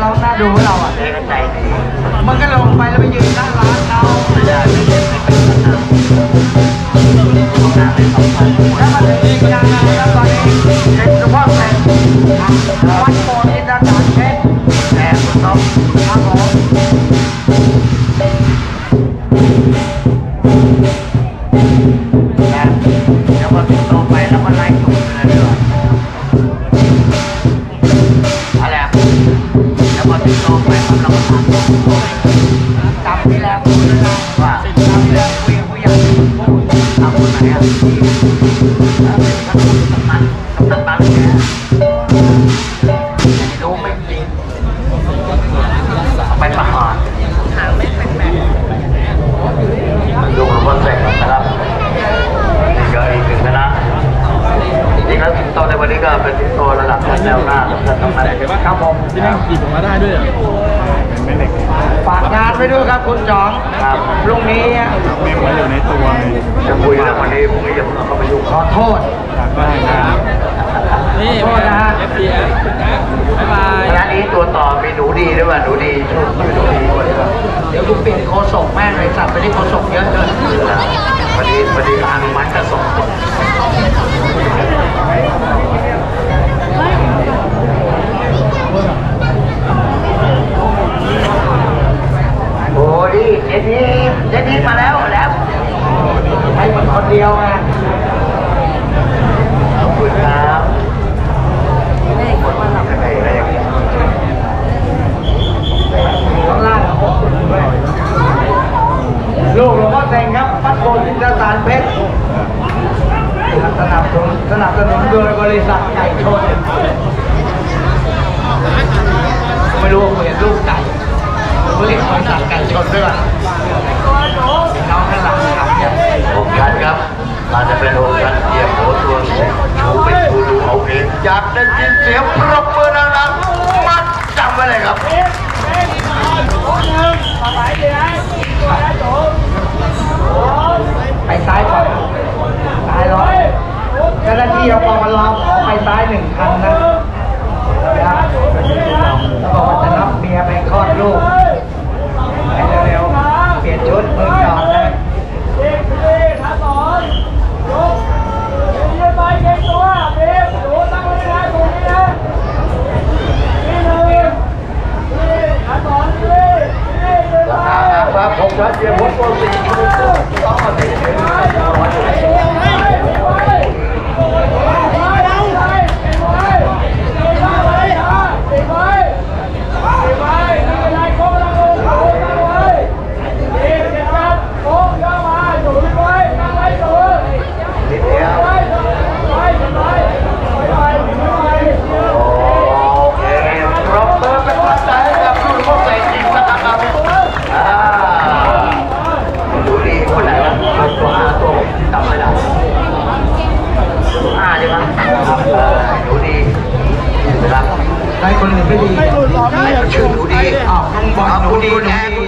เราหน้าดูเราอะเจ๊ก็ใจดีมันก็ลงไปแล้วไปยืนหน้าร้านเขาไม่ได้ไม่เล่นไม่เป็นขนาดต้องการให้สัมพันธ์แล้วมันถึงยังไงแล้วตอนนี้เป็นเฉพาะแต่วัดโพนี่นะครับ จำที่แล้วพูดแล้วนะว่าจำที่แล้วคุยกับผู้ใหญ่ทำคนไหนอะกำนันกำนันบางแกรู้ไม่จริงเอาไปประหารดูหลวงพ่อเสกนะครับนี่ก็อีกหนึ่งคณะจริงแล้วสิงโตในวันนี้ก็เป็นสิงโตระดับชั้นแนวหน้าสำคัญสำคัญครับผมที่นั่งหยิบออกมาได้ด้วยอเป็นแม่เหล็กฝากงานไว้ด้วยครับคุณจองครับพรุ่งนี้เมมไว้อยู่ในตัวเลยจะคุยเรื่องวันนี้พรุ่งนี้จะเข้าไปยุ่งขอโทษอยากได้นะนี่โทษนะฮะ FDS บ๊ายบายคณะนี้ตัวต่อมีหนูดีด้วยว่าหนูดีช่วยหนูดีด้วยครับเดี๋ยวกูเปลี่ยนโคศกแม่งเลยสัตว์ไปที่โคศกเยอะเกินพอดีพอดีอนุมัติจะส่ง ดีเจนี่เจนี่มาแล้วแล้วให้มันคนเดียวไงขอบคุณครับคนมาทำอะไรอะไรอย่างเงี้ยข้างล่างลูกหลวงพ่อเต็งครับพัดโพธิตาจารย์เพชรสนับสนุนสนับสนุนโดยบริษัทไก่ชน ไม่รู้ว่ากูเห็นรูปไก่กูเห็นบริษัทไก่ชนด้วยป่ะน้องข้างหลังครับเนี่ย องค์การครับอาจจะเป็นองค์การเหยียบหัวตัวชูไปชูดูเอาเองอยากได้ยินเสียงปรบมือดังๆมัดจำไว้เลยครับ ไปซ้ายก่อนซ้ายร้อยเจ้าหน้าที่เอาปองมาลองขอไปซ้ายหนึ่งคันนะนะครับแล้วบอกว่าจะรับเมียไปคลอดลูกให้เร็วๆเปลี่ยนชุดมือจอดนะ ครับผมชัดเจนผมตัวสี่ต้องมาสี่ นิดเดียวโอเคปรบมือเป็นกำลังใจให้กับรุ่นพวกเสกจริงนะครับอ่าดูดีคนไหนวะตัวห้าตัวผมจำไม่ได้ตัวห้าใช่ไหม ครับเออดูดีนะครับได้คนอื่งไม่ดีชื่อหนูดีอ้าวต้องบอกหนูดีหนู